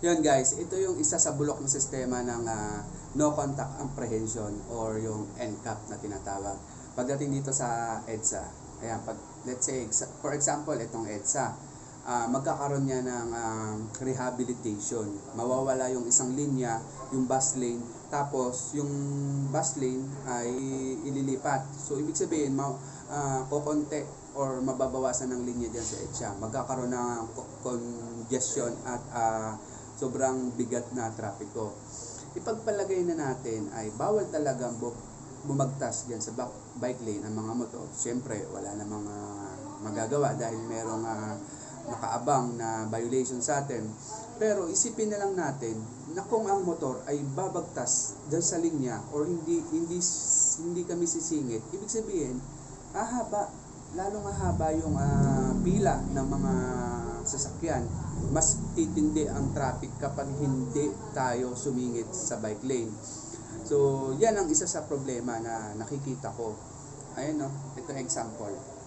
Yun guys, ito yung isa sa bulok ng sistema ng ah, no contact apprehension or yung NCAP na tinatawag. Pagdating dito sa EDSA, ayan, pag, let's say, for example, itong EDSA, ah, magkakaroon niya ng ah, rehabilitation. Mawawala yung isang linya, yung bus lane, tapos yung bus lane ay ililipat. So, ibig sabihin, ma ah, kokonte or mababawasan ng linya dyan sa EDSA. Magkakaroon ng co- congestion at ah, sobrang bigat na trapiko. Ipagpalagay na natin ay bawal talaga bu- bumagtas dyan sa bike lane ang mga motor. Siyempre, wala na mga magagawa dahil merong ah, nakaabang na violation sa atin. Pero isipin na lang natin na kung ang motor ay babagtas dyan sa linya or hindi hindi hindi kami sisingit, ibig sabihin, hahaba, lalong hahaba yung ah, pila ng mga sasakyan. Mas titindi ang traffic kapag hindi tayo sumingit sa bike lane. So, yan ang isa sa problema na nakikita ko. Ayun no, ito example.